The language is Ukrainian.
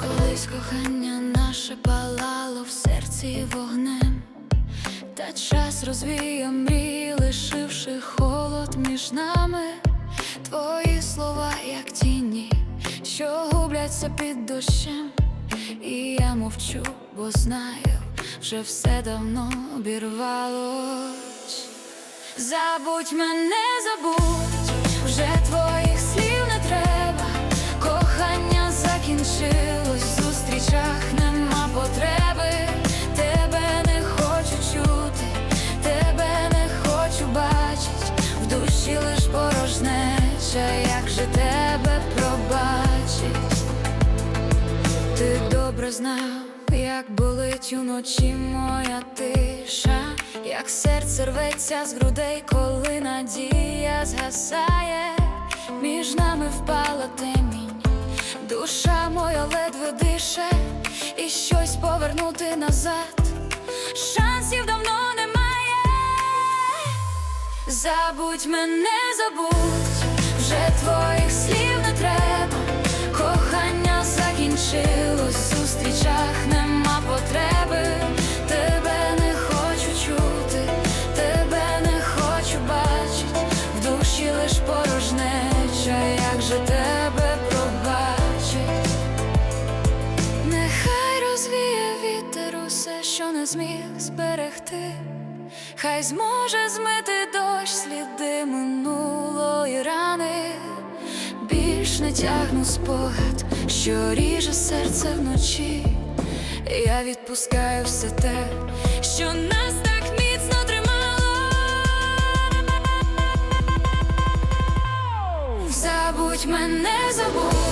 Колись кохання наше палало в серці вогнем, та час розвіяв мрії, лишивши холод між нами. Твої слова, як тіні, що губляться під дощем, і я мовчу, бо знаю, вже все давно обірвалось. Забудь мене, забудь, вже твоїх знав, як болить уночі моя тиша, як серце рветься з грудей, коли надія згасає, між нами впала темінь, душа моя ледве дише, і щось повернути назад, шансів давно немає. Забудь мене, забудь, зустрічах нема потреби. Тебе не хочу чути, тебе не хочу бачить, в душі лиш порожнеча, як же тебе пробачить. Нехай розвіє вітер що не зміг зберегти. Хай зможе змити дощ сліди минулої рани. Більш не тягну спогад, що ріже серце вночі. Я відпускаю все те, що нас так міцно тримало. Забудь мене, забудь,